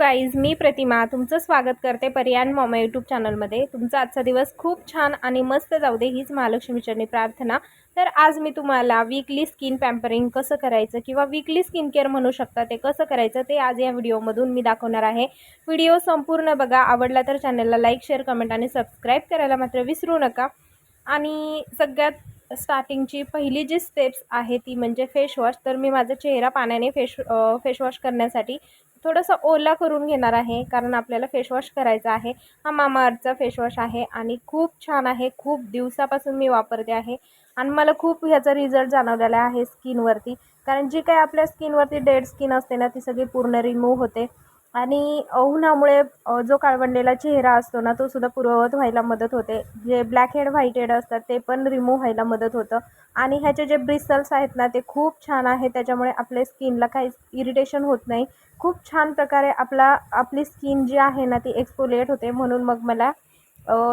Guys मी प्रतिमा तुमचं स्वागत करते पर्यान मॉमा यूट्यूब चॅनलमध्ये तुमचा आजचा दिवस खूप छान आणि मस्त जाऊ दे हीच महालक्ष्मीचरणी प्रार्थना. तर आज मी तुम्हाला वीकली स्किन पॅम्परिंग कसं करायचं किंवा वीकली स्किन केअर म्हणू शकता ते कसं करायचं ते आज या व्हिडिओमधून मी दाखवणार आहे. व्हिडिओ संपूर्ण बघा. आवडला तर चॅनलला लाईक शेअर कमेंट आणि सबस्क्राईब करायला मात्र विसरू नका. आणि सगळ्यात स्टार्टिंगची पहिली जी स्टेप्स आहे ती म्हणजे फेशवॉश तर मी माझा चेहरा पाण्याने फेश फेशवॉश करण्यासाठी थोडंसं ओला करून घेणार आहे कारण आपल्याला फेशवॉश करायचा आहे. हा मामाअर्थचा फेशवॉश आहे आणि खूप छान आहे. खूप दिवसापासून मी वापरते आहे. आणि मला खूप ह्याचा रिझल्ट जाणवलेला आहे स्किनवरती कारण जी काही आपल्या स्किनवरती डेड स्किन असते ना ती सगळी पूर्ण रिमूव्ह होते. आणि उन्हामुळे जो काळवंडलेला चेहरा असतो ना तो सुद्धा पूर्ववत व्हायला मदत होते. जे ब्लॅक हेड व्हाईट हेड असतात ते पण रिमूव्ह व्हायला मदत होतं. आणि ह्याचे जे ब्रिसल्स आहेत ना ते खूप छान आहे. त्याच्यामुळे आपल्या स्किनला काहीच इरिटेशन होत नाही. खूप छान प्रकारे आपला आपली स्किन जी आहे ना ती एक्सपोलिएट होते. म्हणून मग मला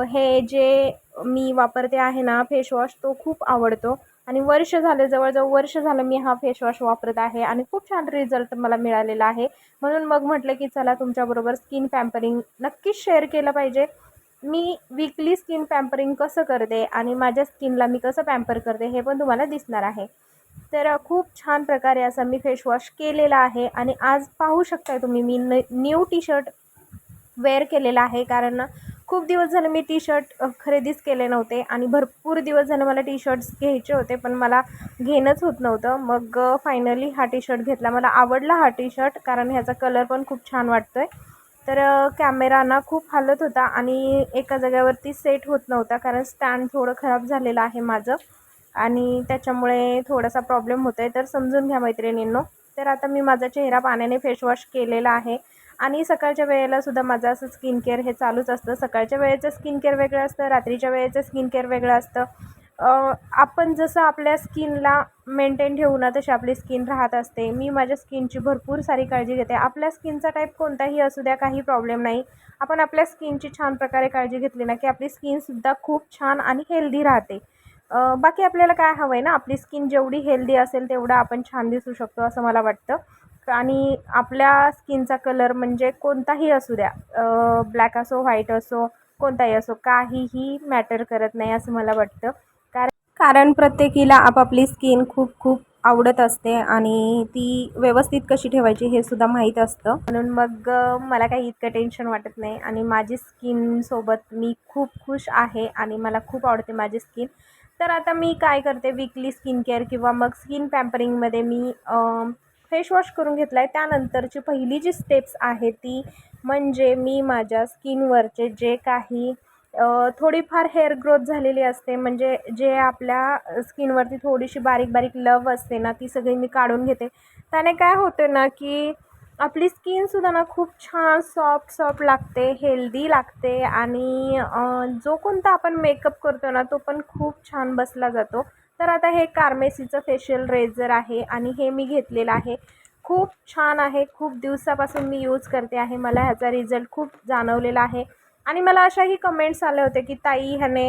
हे जे मी वापरते आहे ना फेसवॉश तो खूप आवडतो. आणि वर्ष झाले जवळजवळ वर्ष झालं मी हा फेसवॉश वापरत आहे आणि खूप छान रिझल्ट मला मिळालेला आहे. म्हणून मग म्हटलं की चला तुमच्याबरोबर स्किन पॅम्परिंग नक्कीच शेअर केलं पाहिजे. मी वीकली स्किन पॅम्परिंग कसं करते आणि माझ्या स्किनला मी कसं पॅम्पर करते हे पण तुम्हाला दिसणार आहे. तर खूप छान प्रकारे असा मी फेसवॉश केलेला आहे आणि आज पाहू शकताय तुम्ही मी न न्यू टी शर्ट वेअर केलेला आहे. कारण खूप दिवस झाले मी टी शर्ट खरेदीच केले नव्हते आणि भरपूर दिवस झाले मला टी शर्ट्स घ्यायचे होते पण मला घेणंच होत नव्हतं. मग फायनली हा टी शर्ट घेतला. मला आवडला हा टी शर्ट कारण ह्याचा कलर पण खूप छान वाटतो आहे तर कॅमेरा ना खूप हालत होता आणि एका जाग्यावरती सेट होत नव्हता कारण स्टँड थोडं खराब झालेलं आहे माझं आणि त्याच्यामुळे थोडासा प्रॉब्लेम होतो आहे तर समजून घ्या मैत्रिणींनो. तर आता मी माझा चेहरा पाण्याने फेसवॉश केलेला आहे. आणि सकाळच्या वेळेला सुद्धा माझं असं स्किन केअर हे चालूच असतं. सकाळच्या वेळेचं स्किन केअर वेगळं असतं रात्रीच्या वेळेचं स्किन केअर वेगळं असतं. आपण जसं आपल्या स्किनला मेंटेन ठेवू ना तशी आपली स्किन राहत असते. मी माझ्या स्किनची भरपूर सारी काळजी घेते. आपल्या स्किनचा टाईप कोणताही असू द्या काही प्रॉब्लेम नाही. आपण आपल्या स्किनची छान प्रकारे काळजी घेतली ना की आपली स्किनसुद्धा खूप छान आणि हेल्दी राहते. बाकी आपल्याला काय हवं आहे ना आपली स्किन जेवढी हेल्दी असेल तेवढं आपण छान दिसू शकतो असं मला वाटतं. आणि आपल्या स्किनचा कलर म्हणजे कोणताही असू द्या ब्लॅक असो व्हाईट असो कोणताही असो काहीही मॅटर करत नाही असं मला वाटतं. कारण कारण प्रत्येकीला आपापली स्किन खूप खूप आवडत असते आणि ती व्यवस्थित कशी ठेवायची हे सुद्धा माहीत असतं. म्हणून मग मला काही इतकं टेन्शन वाटत नाही आणि माझी स्किनसोबत मी खूप खुश आहे आणि मला खूप आवडते माझी स्किन तर आता मी काय करते वीकली स्किन केअर किंवा मग स्किन पॅम्परिंगमध्ये मी फेसवॉश करून घेतला आहे त्यानंतरची पहिली जी स्टेप्स आहे ती म्हणजे मी माझ्या स्किनवरचे जे काही थोडीफार हेअर ग्रोथ झालेली असते म्हणजे जे आपल्या स्किनवरती थोडीशी बारीक बारीक लव असते ना ती सगळी मी काढून घेते. त्याने काय होते ना की आपली स्किनसुद्धा ना खूप छान सॉफ्ट सॉफ्ट लागते हेल्दी लागते आणि जो कोणता आपण मेकअप करतो ना तो पण खूप छान बसला जातो. तर आता हे कार्मेसीचं फेशियल रेझर आहे आणि हे मी घेतलेलं आहे. खूप छान आहे. खूप दिवसापासून मी यूज करते आहे. मला ह्याचा रिझल्ट खूप जाणवलेला आहे. आणि मला अशाही कमेंट्स आले होते की ताई ह्याने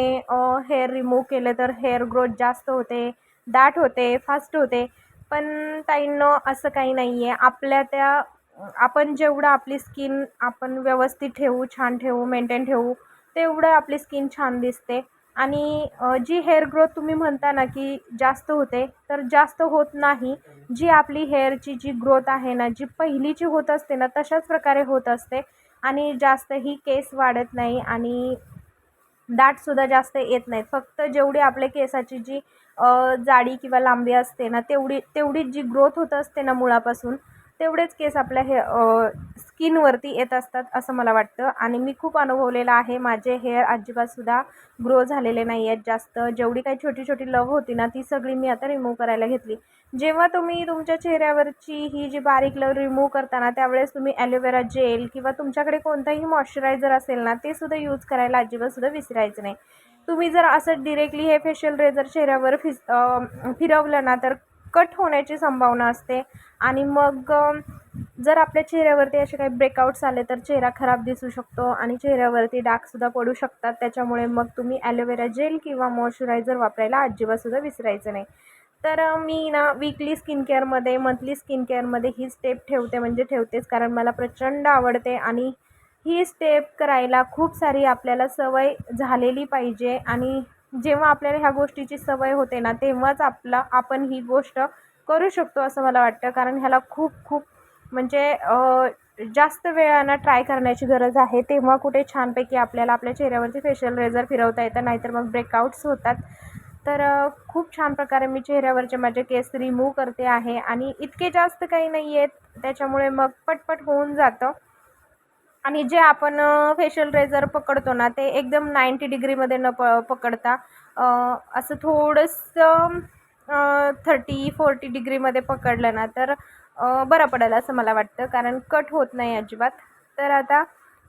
हेअर रिमूव्ह केलं तर हेअर ग्रोथ जास्त होते दाट होते फास्ट होते. पण ताईंनो असं काही नाही आहे आपल्या त्या आपण जेवढं आपली स्किन आपण व्यवस्थित ठेवू छान ठेवू मेंटेन ठेवू तेवढं आपली स्किन छान दिसते. आणि जी हेअर ग्रोथ तुम्ही म्हणता ना की जास्त होते तर जास्त होत नाही. जी आपली हेअरची जी ग्रोथ आहे ना जी पहिलीची होत असते ना तशाच प्रकारे होत असते. आणि जास्तही केस वाढत नाही आणि दाटसुद्धा जास्त येत नाहीत फक्त जेवढी आपल्या केसाची जी जाडी किंवा लांबी असते ना तेवढी तेवढीच जी ग्रोथ होत असते ना मुळापासून तेवढेच केस आपल्या हे स्किनवरती येत असतात असं मला वाटतं. आणि मी खूप अनुभवलेलं आहे. माझे हेअर अजिबातसुद्धा ग्रो झालेले नाही आहेत जास्त. जेवढी काही छोटी छोटी लव होती ना ती सगळी मी आता रिमूव्ह करायला घेतली. जेव्हा तुम्ही तुमच्या चेहऱ्यावरची ही जी बारीक लव रिमूव्ह करताना त्यावेळेस तुम्ही ॲलोवेरा जेल किंवा तुमच्याकडे कोणताही मॉइश्चरायझर असेल ना ते सुद्धा यूज करायला अजिबातसुद्धा विसरायचं नाही. तुम्ही जर असं डिरेक्टली हे फेशियल रेझर चेहऱ्यावर फिस फिरवलं ना तर कट होण्याची संभावना असते. आणि मग जर आपल्या चेहऱ्यावरती असे काही ब्रेकआउट्स आले तर चेहरा खराब दिसू शकतो आणि चेहऱ्यावरती डागसुद्धा पडू शकतात. त्याच्यामुळे मग तुम्ही ॲलोवेरा जेल किंवा मॉइश्चरायझर वापरायला अजिबातसुद्धा विसरायचं नाही. तर मी ना वीकली स्किन केअरमध्ये मंथली स्किन केअरमध्ये ही स्टेप ठेवते म्हणजे ठेवतेच कारण मला प्रचंड आवडते आणि ही स्टेप करायला खूप सारी आपल्याला सवय झालेली पाहिजे आणि जेव्हा आपल्याला ह्या गोष्टीची सवय होते ना तेव्हाच आपला आपण ही गोष्ट करू शकतो असं मला वाटतं. कारण ह्याला खूप खूप म्हणजे जास्त वेळानं ट्राय करण्याची गरज आहे. तेव्हा कुठे छानपैकी आपल्याला आपल्या चेहऱ्यावरती फेशियल रेझर फिरवता येतं नाहीतर मग ब्रेकआउट्स होतात. तर खूप छान प्रकारे मी चेहऱ्यावरचे माझे केस रिमूव्ह करते आहे. आणि इतके जास्त काही नाही आहेत त्याच्यामुळे मग पटपट होऊन जातं. आणि जे आपण फेशियल रेझर पकडतो ना ते एकदम नाईंटी डिग्रीमध्ये न प पकडता असं थोडंसं थर्टी फोर्टी डिग्रीमध्ये पकडलं ना तर बरं पडेल असं मला वाटतं कारण कट होत नाही अजिबात. तर आता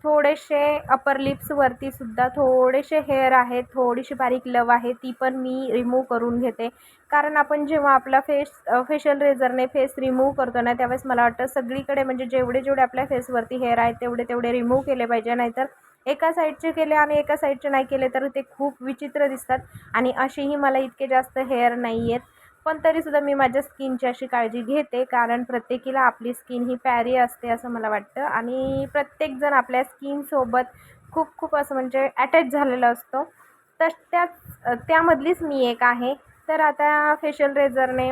थोडेसे अपर लिप्सवरती सुद्धा थोडेसे हेअर आहेत थोडीशी बारीक लव आहे ती पण मी रिमूव्ह करून घेते. कारण आपण जेव्हा आपला फेस फेशियल रेझरने फेस रिमूव्ह करतो ना त्यावेळेस मला वाटतं सगळीकडे म्हणजे जेवढे जेवढे आपल्या फेसवरती हेअर आहेत तेवढे तेवढे रिमूव्ह केले पाहिजे. नाहीतर एका साईडचे केले आणि एका साईडचे नाही केले तर ते खूप विचित्र दिसतात. आणि असेही मला इतके जास्त हेअर नाही आहेत पण तरीसुद्धा मी माझ्या स्किनची अशी काळजी घेते कारण प्रत्येकीला आपली स्किन ही प्यारी असते असं मला वाटतं. आणि प्रत्येकजण आपल्या स्किनसोबत खूप खूप असं म्हणजे अटॅच झालेला असतो. तर त्याच त्यामधलीच मी एक आहे. तर आता फेशियल रेझरने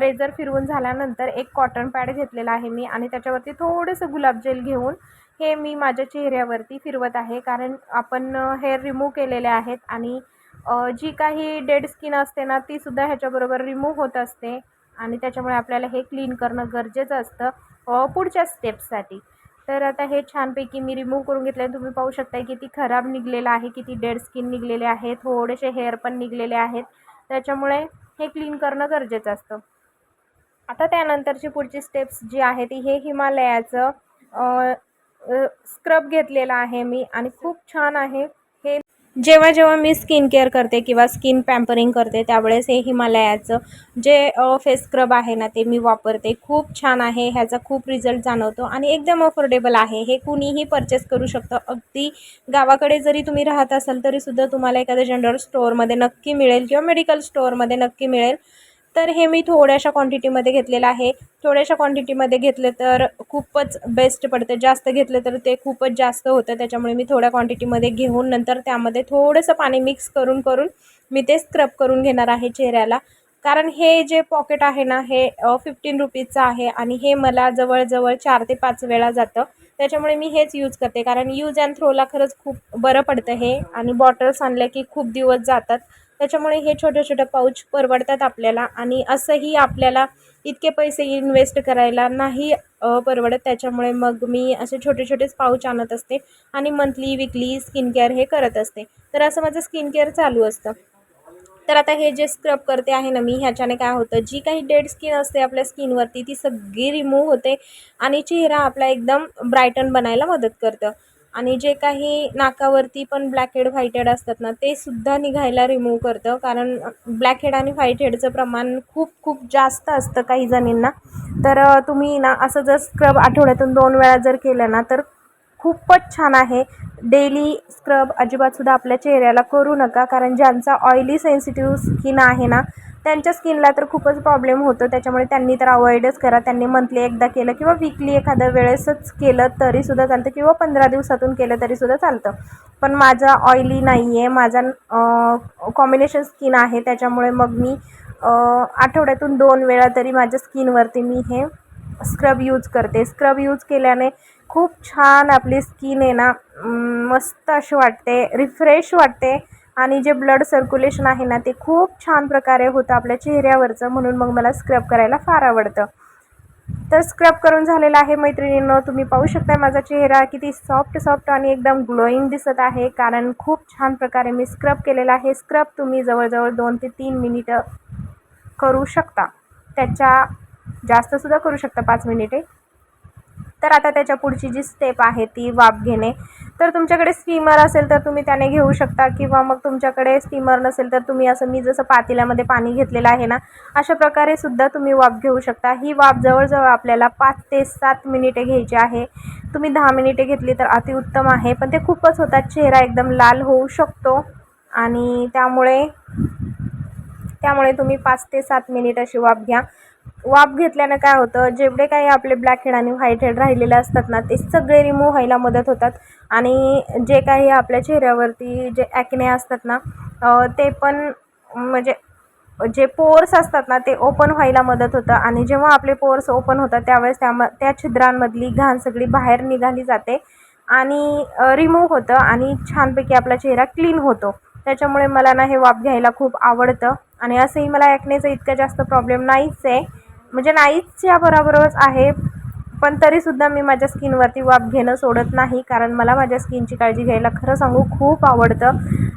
रेझर फिरवून झाल्यानंतर एक कॉटन पॅड घेतलेला आहे मी आणि त्याच्यावरती थोडंसं गुलाबजेल घेऊन हे मी माझ्या चेहऱ्यावरती फिरवत आहे. कारण आपण हेअर रिमूव्ह केलेले आहेत आणि जी काही डेड स्किन असते ना तीसुद्धा ह्याच्याबरोबर रिमूव्ह होत असते. आणि त्याच्यामुळे आपल्याला हे क्लीन करणं गरजेचं असतं पुढच्या स्टेप्ससाठी तर आता हे छानपैकी मी रिमूव्ह करून घेतलं आहे तुम्ही पाहू शकता किती खराब निघलेलं आहे किती डेड स्किन निघलेले आहे थोडेसे हेअर पण निघलेले आहेत. त्याच्यामुळे हे क्लीन करणं गरजेचं असतं. आता त्यानंतरची पुढची स्टेप्स जी आहे ती हे हिमालयाचं स्क्रब घेतलेलं आहे मी. आणि खूप छान आहे. जेव्हा जेव्हा मी स्किन केअर करते किंवा स्किन पॅम्परिंग करते त्यावेळेस हे हिमालयाचं जे फेस स्क्रब आहे ना ते मी वापरते. खूप छान आहे ह्याचा खूप रिझल्ट जाणवतो आणि एकदम अफोर्डेबल आहे. हे कुणीही परचेस करू शकतं. अगदी गावाकडे जरी तुम्ही राहत असाल तरीसुद्धा तुम्हाला एखाद्या जनरल स्टोअरमध्ये नक्की मिळेल किंवा मेडिकल स्टोअरमध्ये नक्की मिळेल. तर हे मी थोड्याशा क्वांटिटीमध्ये घेतलेलं आहे. थोड्याशा क्वांटिटीमध्ये घेतलं तर खूपच बेस्ट पडतं. जास्त घेतलं तर ते खूपच जास्त होतं. त्याच्यामुळे मी थोड्या क्वांटिटीमध्ये घेऊन नंतर त्यामध्ये थोडंसं पाणी मिक्स करून करून मी ते स्क्रब करून घेणार आहे चेहऱ्याला. कारण हे जे पॉकेट आहे ना हे फिफ्टीन रुपीजचं आहे आणि हे मला जवळजवळ चार ते पाच वेळा जातं. त्याच्यामुळे मी हेच यूज करते. कारण यूज अँड थ्रोला खरंच खूप बरं पडतं हे. आणि बॉटल्स आणल्या की खूप दिवस जातात. त्याच्यामुळे हे छोटे छोटे पाऊच परवडतात आपल्याला आणि असंही आपल्याला इतके पैसे इन्व्हेस्ट करायला नाही परवडत. त्याच्यामुळे मग मी असे छोटे छोटेच पाऊच आणत असते आणि मंथली विकली स्किन केअर हे करत असते. तर असं माझं स्किन केअर चालू असतं. तर आता हे जे स्क्रब करते आहे ना मी ह्याच्याने काय होतं जी काही डेड स्किन असते आपल्या स्किनवरती ती सगळी रिमूव्ह होते आणि चेहरा आपला एकदम ब्रायटन बनायला मदत करतं. आणि जे काही नाकावरती पण ब्लॅक हेड असतात ना ते सुद्धा निघायला रिमूव्ह करतं. कारण ब्लॅक हेड आणि व्हाईट हेडचं प्रमाण खूप खूप जास्त असतं काही जणींना. तर तुम्ही ना असं जर स्क्रब आठवड्यातून दोन वेळा जर केलं ना तर खूपच छान आहे. डेली स्क्रब अजिबातसुद्धा आपल्या चेहऱ्याला करू नका कारण ज्यांचा ऑइली सेन्सिटिव्ह स्किन आहे ना त्यांच्या स्किनला तर खूपच प्रॉब्लेम होतो. त्याच्यामुळे त्यांनी तर अवॉइडच करा. त्यांनी मंथली एकदा केलं किंवा वीकली एखाद्या वेळेसच केलं तरीसुद्धा चालतं किंवा पंधरा दिवसातून केलं तरीसुद्धा चालतं. पण माझा ऑइली नाही आहे माझा कॉम्बिनेशन स्किन आहे. त्याच्यामुळे मग मी आठवड्यातून दोन वेळा तरी माझ्या स्किनवरती मी हे स्क्रब यूज करते. स्क्रब यूज केल्याने खूप छान आपली स्किन आहे ना मस्त अशी वाटते. रिफ्रेश वाटते. आणि जे ब्लड सर्क्युलेशन आहे ना ते खूप छान प्रकारे होतं आपल्या चेहऱ्यावरचं. म्हणून मग मला स्क्रब करायला फार आवडतं. तर स्क्रब करून झालेला आहे मैत्रिणींनो तुम्ही पाहू शकता माझा चेहरा किती सॉफ्ट सॉफ्ट आणि एकदम ग्लोईंग दिसत आहे. कारण खूप छान प्रकारे मी स्क्रब केलेला आहे. स्क्रब तुम्ही जवळजवळ दोन ते तीन मिनिटं करू शकता. त्याच्या जास्तसुद्धा करू शकता पाच मिनिटे तर आता त्याच्या पुढची जी स्टेप आहे ती वाफ घेणे. तर तुमच्याकडे स्टीमर असेल तर तुम्ही त्याने घेऊ शकता किंवा मग तुमच्याकडे स्टीमर नसेल तर तुम्ही असं मी जसं पातेल्यामध्ये पाणी घेतलेलं आहे ना अशा प्रकारे सुद्धा तुम्ही वाफ घेऊ शकता. ही वाफ जवळजवळ आपल्याला पाच ते सात मिनिटे घ्यायची आहे. तुम्ही दहा मिनिटे घेतली तर अतिउत्तम आहे पण ते खूपच होतात चेहरा एकदम लाल होऊ शकतो. आणि त्यामुळे त्यामुळे तुम्ही पाच ते सात मिनिट अशी वाफ घ्या. वाफ घेतल्यानं काय होतं जेवढे काही आपले ब्लॅक हेड आणि व्हाईट हेड राहिलेले असतात ना ते सगळे रिमूव्ह व्हायला मदत होतात. आणि जे काही आपल्या चेहऱ्यावरती जे ॲक्ने असतात ना ते पण म्हणजे जे पोर्स असतात ना ते ओपन व्हायला मदत होतं. आणि जेव्हा आपले पोर्स ओपन होतात त्यावेळेस त्या त्या छिद्रांमधली घाण सगळी बाहेर निघाली जाते आणि रिमूव्ह होतं आणि छानपैकी आपला चेहरा क्लीन होतो. त्याच्यामुळे मला ना हे वाफ घ्यायला खूप आवडतं. आणि असंही मला ॲक्नेचा इतका जास्त प्रॉब्लेम नाहीच आहे. म्हणजे नाहीच या बरोबरच आहे. पण तरीसुद्धा मी माझ्या स्किनवरती वाफ घेणं सोडत नाही. कारण मला माझ्या स्किनची काळजी घ्यायला खरं सांगू खूप आवडतं.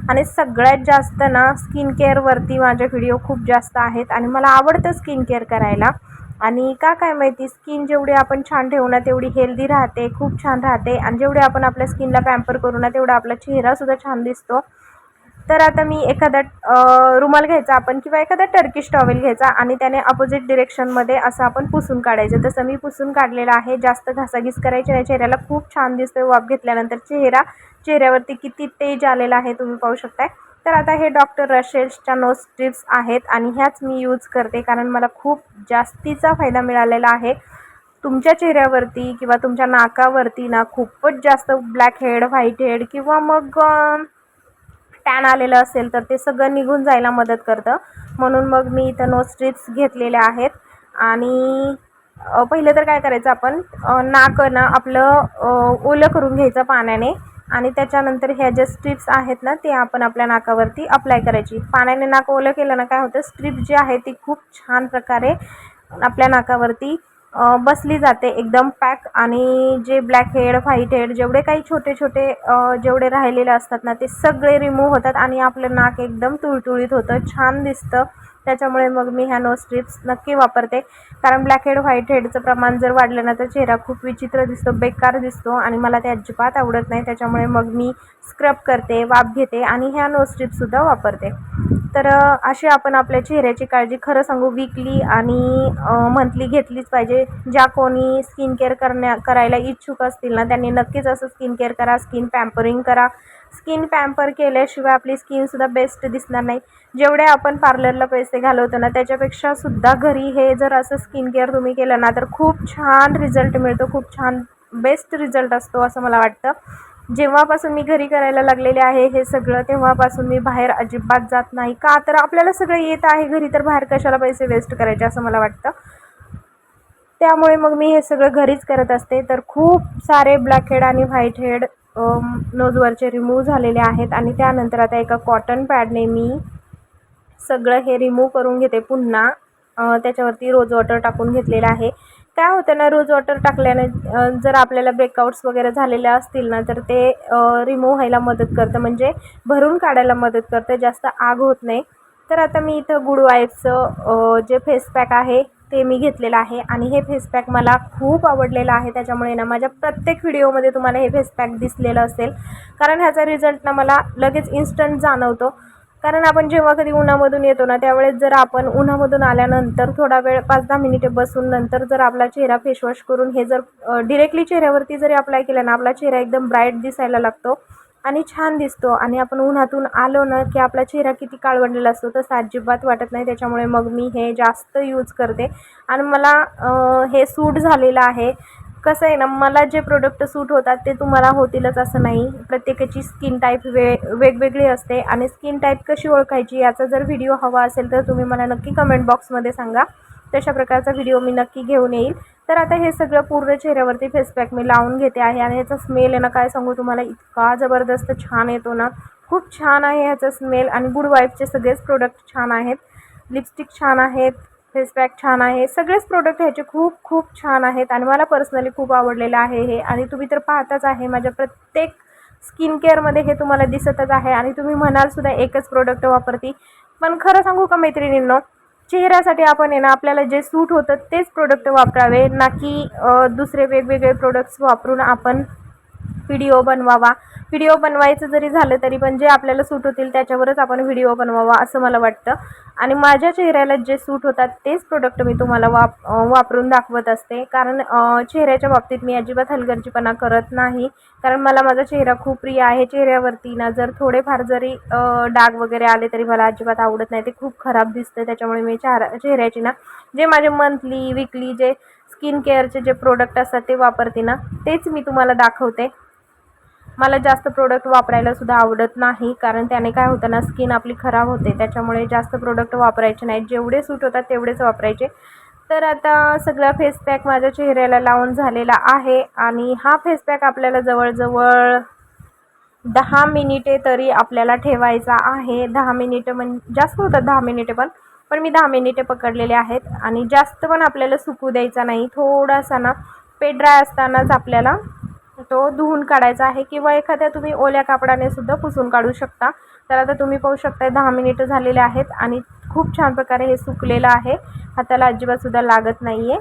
आणि सगळ्यात जास्त ना स्किन केअरवरती माझे व्हिडिओ खूप जास्त आहेत. आणि मला आवडतं स्किन केअर करायला. आणि का काय माहिती स्किन जेवढी आपण छान ठेवू ना तेवढी हेल्दी राहते खूप छान राहते. आणि जेवढे आपण आपल्या स्किनला पॅम्पर करू ना तेवढा आपला चेहरासुद्धा छान दिसतो. तर आता मी एखादा रुमाल घ्यायचा आपण किंवा एखादा टर्किश टॉवेल घ्यायचा आणि त्याने अपोजिट डिरेक्शनमध्ये असं आपण पुसून काढायचं. तसं मी पुसून काढलेलं आहे. जास्त घासाघीस करायची नाही. चेहऱ्याला खूप छान दिसतोय वाफ घेतल्यानंतर. चेहरा चेहऱ्यावरती किती तेज आलेला आहे तुम्ही पाहू शकताय. तर आता हे डॉक्टर रशेल्सच्या नो स्ट्रिप्स आहेत आणि ह्याच मी यूज करते कारण मला खूप जास्तीचा फायदा मिळालेला आहे. तुमच्या चेहऱ्यावरती किंवा तुमच्या नाकावरती ना खूपच जास्त ब्लॅक हेड व्हाईट हेड किंवा मग टॅन आलेलं असेल तर ते सगळं निघून जायला मदत करतं. म्हणून मग मी इथं नो स्ट्रिप्स घेतलेल्या आहेत. आणि पहिले पहिलं तर काय करायचं आपण नाक ना आपलं ओलं करून घ्यायचं पाण्याने. आणि त्याच्यानंतर ह्या ज्या स्ट्रिप्स आहेत ना ते आपण आपल्या नाकावरती अप्लाय करायची. पाण्याने नाक ओलं केलं ना काय होतं स्ट्रिप जी आहे ती खूप छान प्रकारे आपल्या नाकावरती बसली जाते एकदम पॅक आणि जे ब्लॅक हेड व्हाईट हेड जेवढे काही छोटे छोटे जेवढे राहिलेले असतात ना ते सगळे रिमूव्ह होतात आणि आपलं नाक एकदम तुळतुळीत होतं छान दिसतं. त्याच्यामुळे मग मी ह्या नो स्ट्रिप्स नक्की वापरते. कारण ब्लॅक हेड व्हाईट हेडचं प्रमाण जर वाढलं ना तर चेहरा खूप विचित्र दिसतो बेकार दिसतो आणि मला ते अजिबात आवडत नाही. त्याच्यामुळे मग मी स्क्रब करते वाफ घेते आणि ह्या नो स्ट्रिप्ससुद्धा वापरते. तर अशी आपण आपल्या चेहऱ्याची काळजी खरं सांगू वीकली आणि मंथली घेतलीच पाहिजे. ज्या कोणी स्किन केअर करण्या करायला इच्छुक असतील ना त्यांनी नक्कीच असं स्किन केअर करा स्किन पॅम्परिंग करा. स्किन पॅम्पर केल्याशिवाय आपली स्किनसुद्धा बेस्ट दिसणार नाही. जेवढे आपण पार्लरला पैसे घालवतो ना त्याच्यापेक्षा सुद्धा घरी हे जर असं स्किन केअर तुम्ही केलं ना तर खूप छान रिझल्ट मिळतो खूप छान बेस्ट रिझल्ट असतो असं मला वाटतं. जेव्हापासून मी घरी करायला लागलेले आहे हे सगळं तेव्हापासून मी बाहेर अजिबात जात नाही. का तर आपल्याला सगळं येत आहे घरी तर बाहेर कशाला पैसे वेस्ट करायचे असं मला वाटतं. त्यामुळे मग मी हे सगळं घरीच करत असते. तर खूप सारे ब्लॅक हेड आणि व्हाईट हेड नोजवरचे रिमूव्ह झालेले आहेत आणि त्यानंतर आता एका कॉटन पॅडने मी सगळं हे रिमूव्ह करून घेते पुन्हा. त्याच्यावरती रोज वॉटर टाकून घेतलेलं आहे. काय होतं ना रोज वॉटर टाकल्याने जर आपल्याला ब्रेकआउट्स वगैरे झालेले असतील ना तर ते रिमूव्ह व्हायला मदत करतं. म्हणजे भरून काढायला मदत करतं. जास्त आग होत नाही. तर आता मी इथं गुड वाईफचं जे फेस पॅक आहे ते मी घेतलेलं आहे. आणि हे फेस पॅक मला खूप आवडलेलं आहे. त्याच्यामुळे ना माझ्या प्रत्येक व्हिडिओमध्ये तुम्हाला हे फेस पॅक दिसलेलं असेल. कारण ह्याचा रिझल्ट ना मला लगेच इन्स्टंट जाणवतो. कारण आपण जेव्हा कधी उन्हामधून येतो ना त्यावेळेस जर आपण उन्हामधून आल्यानंतर थोडा वेळ पाच दहा मिनिटे बसून नंतर जर आपला चेहरा फेसवॉश करून हे जर डिरेक्टली चेहऱ्यावरती जरी अप्लाय केलं ना आपला चेहरा एकदम ब्राईट दिसायला लागतो आणि छान दिसतो आणि आपण उन्हातून आलो ना की आपला चेहरा किती काळवंडलेला असतो तसं अजिबात वाटत नाही. त्याच्यामुळे मग मी हे जास्त यूज करते. आणि मला हे सूट झालेलं आहे. कसं आहे ना मला जे प्रोडक्ट सूट होतात ते तुम्हाला होतीलच असं नाही. प्रत्येकाची स्किन टाईप वे वेगवेगळी असते आणि स्किन टाईप कशी ओळखायची याचा जर व्हिडिओ हवा असेल तर तुम्ही मला नक्की कमेंट बॉक्समध्ये सांगा. तशा प्रकारचा व्हिडिओ मी नक्की घेऊन येईल. तर आता हे सगळं पूर्ण चेहऱ्यावरती फेसपॅक मी लावून घेते आहे आणि ह्याचा स्मेल आहे ना काय सांगू तुम्हाला इतका जबरदस्त छान येतो ना. खूप छान आहे ह्याचा स्मेल आणि गुड वाईफचे सगळेच प्रोडक्ट छान आहेत. लिपस्टिक छान आहेत. फेस पॅक छान आहे. सगळेच प्रोडक्ट ह्याचे खूप खूप छान आहेत आणि मला पर्सनली खूप आवडलेलं आहे हे. आणि तुम्ही तर पाहताच आहे माझ्या प्रत्येक स्किन केअरमध्ये हे तुम्हाला दिसतच आहे आणि तुम्ही म्हणालसुद्धा एकच प्रोडक्ट वापरती. पण खरं सांगू का मैत्रिणींनो चेहऱ्यासाठी आपण आहे ना आपल्याला जे सूट होतं तेच प्रोडक्ट वापरावे. ना की दुसरे वेगवेगळे प्रोडक्ट्स वापरून आपण व्हिडिओ बनवावा. व्हिडिओ बनवायचं जरी झालं तरी पण जे आपल्याला सूट होतील त्याच्यावरच आपण व्हिडिओ बनवावा असं मला वाटतं. आणि माझ्या चेहऱ्याला जे सूट होतात तेच प्रोडक्ट मी तुम्हाला वाप वापरून दाखवत असते. कारण चेहऱ्याच्या बाबतीत मी अजिबात हलगर्जीपणा करत नाही. कारण मला माझा चेहरा खूप प्रिय आहे. चेहऱ्यावरती ना जर थोडेफार जरी डाग वगैरे आले तरी मला अजिबात आवडत नाही. ते खूप खराब दिसतं त्याच्यामुळे मी चेहरा चेहऱ्याची ना जे माझे मंथली विकली जे स्किन केअरचे जे प्रोडक्ट असतात ते वापरते ना तेच मी तुम्हाला दाखवते. मला जास्त प्रोडक्ट वापरायला सुद्धा आवडत नाही. कारण त्याने काय होतं ना स्किन आपली खराब होते. त्याच्यामुळे जास्त प्रोडक्ट वापरायचे नाहीत. जेवढे सूट होतात तेवढेच वापरायचे. तर आता सगळा फेस पॅक माझ्या चेहऱ्याला लावून झालेला आहे. आणि हा फेस पॅक आपल्याला जवळजवळ दहा मिनिटे तरी आपल्याला ठेवायचा आहे. दहा मिनिटं म्हण जास्त होतात दहा मिनिटे पण. पण मी दहा मिनिटे पकडलेले आहेत. आणि जास्त पण आपल्याला सुकू द्यायचा नाही. थोडासा ना पेट ड्राय असतानाच आपल्याला तो धुवून काढायचा आहे किंवा एखाद्या तुम्ही ओल्या कापडाने सुद्धा पुसून काढू शकता. तर आता तुम्ही पाहू शकता दहा मिनिटं झालेले आहेत आणि खूप छान प्रकारे हे सुकलेलं आहे. हाताला अजिबातसुद्धा लागत नाही आहे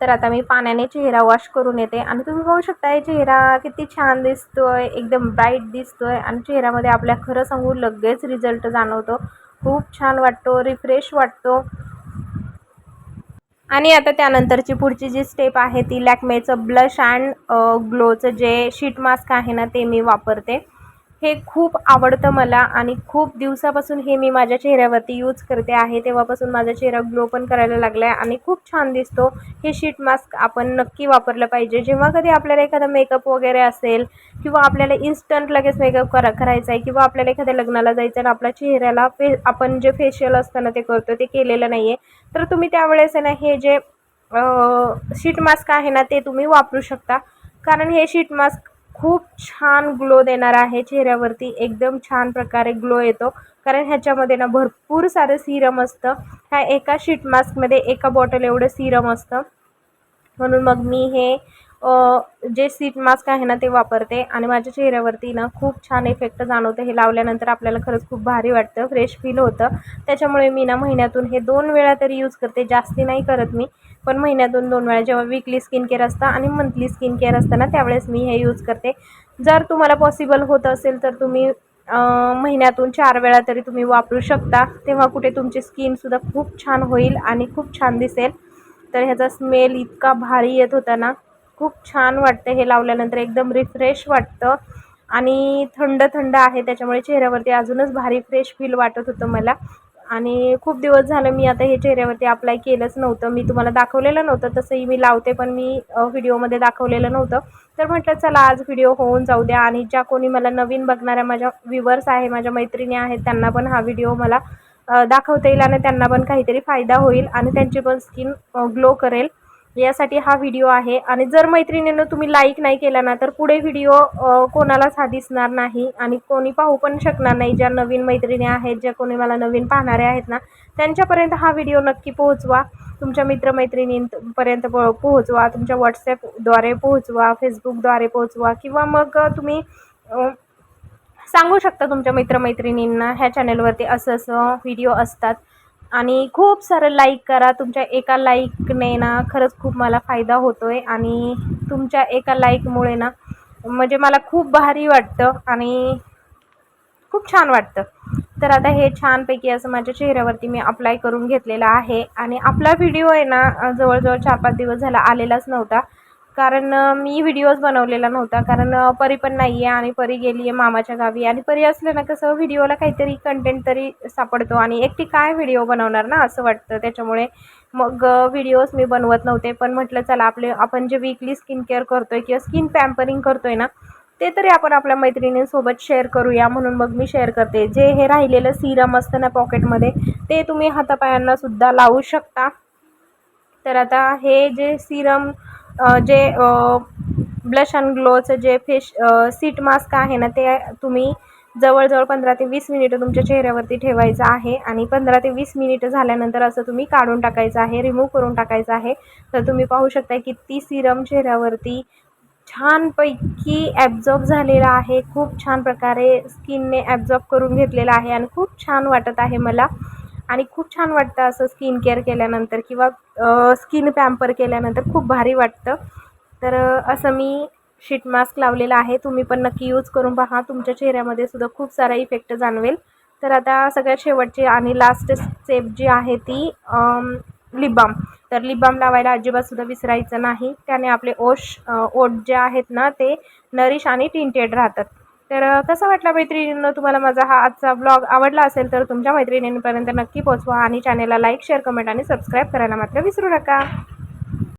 तर आता मी पाण्याने चेहरा वॉश करून येते. आणि तुम्ही पाहू शकता हे चेहरा किती छान दिसतोय एकदम ब्राईट दिसतोय आणि चेहऱ्यामध्ये आपल्या खरं सांगू लगेच रिझल्ट जाणवतो. खूप छान वाटतो रिफ्रेश वाटतो. आणि आता त्यानंतरची पुढची जी स्टेप आहे ती लॅकमेचं ब्लश अँड ग्लोचं जे शीट मास्क आहे ना ते मी वापरते. हे खूप आवडतं मला आणि खूप दिवसापासून हे मी माझ्या चेहऱ्यावरती यूज करते आहे. तेव्हापासून माझा चेहरा ग्लो पण करायला लागला आहे आणि खूप छान दिसतो. हे शीट मास्क आपण नक्की वापरलं पाहिजे. जेव्हा कधी आपल्याला एखादा मेकअप वगैरे असेल किंवा आपल्याला इन्स्टंट लगेच मेकअप करा करायचा आहे किंवा आपल्याला एखाद्या लग्नाला जायचं आणि आपल्या चेहऱ्याला फे आपण जे फेशियल असतं ना ते करतो ते केलेलं नाही आहे तर तुम्ही त्यावेळेस आहे ना हे जे शीट मास्क आहे ना ते तुम्ही वापरू शकता. कारण हे शीट मास्क खूप छान ग्लो देणार आहे. चेहऱ्यावरती एकदम छान प्रकारे ग्लो येतो. कारण ह्याच्यामध्ये ना भरपूर सारं सिरम असतं. ह्या एका शीट मास्कमध्ये एका बॉटल एवढं सिरम असतं. म्हणून मग मी हे जे सीट मास्क आहे ना ते वापरते. आणि माझ्या चेहऱ्यावरती ना खूप छान इफेक्ट जाणवतं. हे लावल्यानंतर आपल्याला खरंच खूप भारी वाटतं फ्रेश फील होतं. त्याच्यामुळे मी ना महिन्यातून हे दोन वेळा तरी यूज करते. जास्ती नाही करत मी. पण महिन्यातून दोन वेळा जेव्हा वीकली स्किन केअर असतं आणि मंथली स्किन केअर असतं ना त्यावेळेस मी हे यूज करते. जर तुम्हाला पॉसिबल होत असेल तर तुम्ही महिन्यातून चार वेळा तरी तुम्ही वापरू शकता. तेव्हा कुठे तुमची स्किनसुद्धा खूप छान होईल आणि खूप छान दिसेल. तर ह्याचा स्मेल इतका भारी येत होता ना खूप छान वाटतं हे लावल्यानंतर. एकदम रिफ्रेश वाटतं आणि थंड थंड आहे त्याच्यामुळे चेहऱ्यावरती अजूनच भारी फ्रेश फील वाटत होतं मला. आणि खूप दिवस झालं मी आता हे चेहऱ्यावरती अप्लाय केलंच नव्हतं. मी तुम्हाला दाखवलेलं नव्हतं तसंही मी लावते पण मी व्हिडिओमध्ये दाखवलेलं नव्हतं. तर म्हटलं चला आज व्हिडिओ होऊन जाऊ द्या आणि ज्या कोणी मला नवीन बघणाऱ्या माझ्या व्ह्युवर्स आहे माझ्या मैत्रिणी आहेत त्यांना पण हा व्हिडिओ मला दाखवता येईल आणि त्यांना पण काहीतरी फायदा होईल आणि त्यांची पण स्किन ग्लो करेल. यासाठी हा व्हिडिओ आहे. आणि जर मैत्रिणीनं तुम्ही लाईक नाही केला ना तर पुढे व्हिडिओ कोणालाच हा दिसणार नाही आणि कोणी पाहू पण शकणार नाही. ज्या नवीन मैत्रिणी आहेत ज्या कोणी मला नवीन पाहणारे आहेत ना त्यांच्यापर्यंत हा व्हिडिओ नक्की पोहोचवा. तुमच्या मित्रमैत्रिणींपर्यंत पो पोहोचवा. तुमच्या व्हॉट्सॲपद्वारे पोहोचवा फेसबुकद्वारे पोहोचवा. किंवा मग तुम्ही सांगू शकता तुमच्या मित्रमैत्रिणींना ह्या चॅनलवरती असं असं व्हिडिओ असतात. आणि खूप सारं लाईक करा. तुमच्या एका लाईकने ना खरंच खूप मला फायदा होतो आहे आणि तुमच्या एका लाईकमुळे ना म्हणजे मला खूप भारी वाटतं आणि खूप छान वाटतं. तर आता हे छानपैकी असं माझ्या चेहऱ्यावरती मी अप्लाय करून घेतलेलं आहे. आणि आपला व्हिडिओ आहे ना जवळजवळ चार पाच दिवस झाला आलेलाच नव्हता. कारण मी व्हिडिओज बनवलेला नव्हता. कारण परी पण नाही आहे आणि परी गेली आहे मामाच्या गावी. आणि परी असलं ना कसं व्हिडिओला काहीतरी कंटेंट तरी सापडतो. आणि एकटी काय व्हिडिओ बनवणार ना असं वाटतं. त्याच्यामुळे मग व्हिडिओज मी बनवत नव्हते. पण म्हटलं चला आपले आपण जे वीकली स्किन केअर करतो आहे किंवा स्किन पॅम्परिंग करतो आहे ना ते तरी आपण आपल्या मैत्रिणींसोबत शेअर करूया. म्हणून मग मी शेअर करते. जे हे राहिलेलं सिरम असतं ना पॉकेटमध्ये ते तुम्ही हातापायांना सुद्धा लावू शकता. तर आता हे जे सिरम जे ब्लश अँड ग्लोचं जे फेश सीट मास्क आहे ना ते तुम्ही जवळजवळ पंधरा ते वीस मिनिटं तुमच्या चेहऱ्यावरती ठेवायचं आहे आणि पंधरा ते वीस मिनिटं झाल्यानंतर असं तुम्ही काढून टाकायचं आहे रिमूव्ह करून टाकायचं आहे. तर तुम्ही पाहू शकता किती सिरम चेहऱ्यावरती छानपैकी ॲब्झॉर्ब झालेला आहे. खूप छान प्रकारे स्किनने ॲब्झॉर्ब करून घेतलेला आहे आणि खूप छान वाटत आहे मला. आणि खूप छान वाटतं असं स्किन केअर केल्यानंतर किंवा स्किन पॅम्पर केल्यानंतर खूप भारी वाटतं. तर असं मी शीट मास्क लावलेला आहे. तुम्ही पण नक्की यूज करून पहा. तुमच्या चेहऱ्यामध्ये सुद्धा खूप सारा इफेक्ट जाणवेल. तर आता सगळ्यात शेवटची आणि लास्ट स्टेप जी आहे ती लिप बाम तर लिप बाम लावायला अजिबात सुद्धा विसरायचं नाही. त्याने आपले ओश अ, ओठ जे आहेत ना ते नरिश आणि टिंटेड राहतात. तर कसं वाटलं वाटला मैत्रिणींनो तुम्हाला माझा हा आजचा ब्लॉग आवडला असेल तर तुमच्या मैत्रिणींपर्यंत नक्की पोचवा आणि चॅनेलला लाईक शेअर कमेंट आणि सबस्क्राईब करायला मात्र विसरू नका.